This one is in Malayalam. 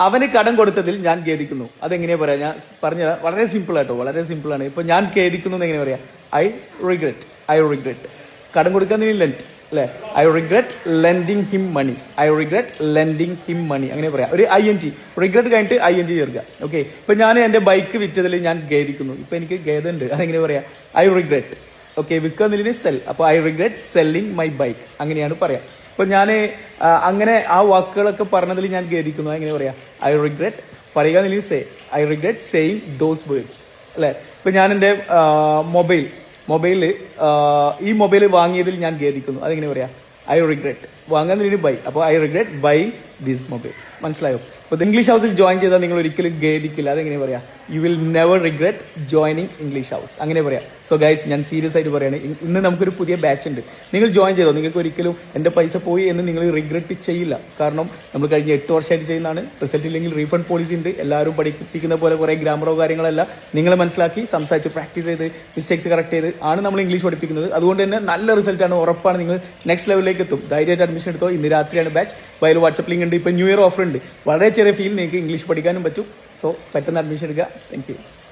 അവന് കടം കൊടുത്തതിൽ ഞാൻ ഖേദിക്കുന്നു. അതെങ്ങനെയാ പറയാ? ഞാൻ പറഞ്ഞ വളരെ സിമ്പിൾ ആട്ടോ വളരെ സിമ്പിൾ ആണ് ഇപ്പൊ ഞാൻ ഖേദിക്കുന്നു എന്ന് എങ്ങനെ പറയാ? I regret. I regret. കടം കൊടുക്കാൻ ലെന്റ് അല്ലെ? I regret lending him money I regret lending him money അങ്ങനെ പറയാം. ഒരു ഐ എൻ ജി റിഗ്രറ്റ് കഴിഞ്ഞിട്ട് ഐ എൻ ജി ചേർക്കുക. ഓക്കെ ഇപ്പൊ ഞാൻ എന്റെ ബൈക്ക് വിറ്റതിൽ ഞാൻ ഖേദിക്കുന്നു. ഇപ്പൊ എനിക്ക് ഖേദമുണ്ട്. അതെങ്ങനെ പറയാ? I regret. ഓക്കെ വിൽക്കുന്നതിന് സെൽ അപ്പൊ I regret selling my bike അങ്ങനെയാണ് പറയാം. അപ്പൊ ഞാൻ അങ്ങനെ ആ വാക്കുകളൊക്കെ പറഞ്ഞതിൽ ഞാൻ ഖേദിക്കുന്നു. എങ്ങനെ പറയാ? ഐ റിഗ്രറ്റ് പറയുക എന്നുണ്ടെങ്കിൽ say I regret saying those words അല്ലെ? ഇപ്പൊ ഞാൻ എന്റെ മൊബൈൽ മൊബൈലിൽ ഈ മൊബൈൽ വാങ്ങിയതിൽ ഞാൻ ഖേദിക്കുന്നു. അതെങ്ങനെ പറയാ? ഐ റിഗ്രറ്റ് വാങ്ങുന്നതിന് ബൈ അപ്പോൾ I regret buying this mobile മനസ്സിലായോ? അപ്പോൾ ഇംഗ്ലീഷ് ഹൗസിൽ ജോയിൻ ചെയ്താൽ നിങ്ങൾ ഒരിക്കലും ഖേദിക്കില്ല. അതെങ്ങനെ പറയാ? You will never regret joining English house അങ്ങനെ പറയാം. സോ ഗൈസ് ഞാൻ സീരിയസ് ആയിട്ട് പറയാണ്. ഇ- ഇന്ന് നമുക്കൊരു പുതിയ ബാച്ച് ഉണ്ട്. നിങ്ങൾ ജോയിൻ ചെയ്തോ? നിങ്ങൾക്ക് ഒരിക്കലും എന്റെ പൈസ പോയി എന്ന് നിങ്ങൾ റിഗ്രറ്റ് ചെയ്യില്ല. കാരണം നമ്മൾ കഴിഞ്ഞ എട്ട് വർഷമായിട്ട് ചെയ്യുന്നതാണ്. റിസൾട്ട് ഇല്ലെങ്കിൽ റീഫണ്ട് പോളിസി ഉണ്ട്. എല്ലാവരും പഠിപ്പിക്കുന്ന പോലെ കുറെ ഗ്രാമറോ കാര്യങ്ങളല്ല. നിങ്ങൾ മനസ്സിലാക്കി സംസാരിച്ച് പ്രാക്ടീസ് ചെയ്ത് മിസ്റ്റേക്സ് കറക്റ്റ് ചെയ്ത് ആണ് നമ്മൾ ഇംഗ്ലീഷ് പഠിപ്പിക്കുന്നത്. അതുകൊണ്ട് തന്നെ നല്ല റിസൾട്ടാണ് ഉറപ്പാണ് നിങ്ങൾ നെക്സ്റ്റ് ലെവലിലേക്ക് എത്തും. ധൈര്യമായിട്ട് അഡ്മിഷൻ എടുത്തോ. ഇന്ന് രാത്രിയാണ് ബാച്ച് വയൽ വാട്സപ്പ് ലിങ്ക് ഉണ്ട്. ഇപ്പൊ ന്യൂ ഇയർ ഓഫർ ഉണ്ട്. വളരെ ചെറിയ ഫീൽ നിങ്ങൾക്ക് ഇംഗ്ലീഷ് പഠിക്കാനും പറ്റും. സോ പെട്ടെന്ന് അഡ്മിഷൻ എടുക്കുക. താങ്ക്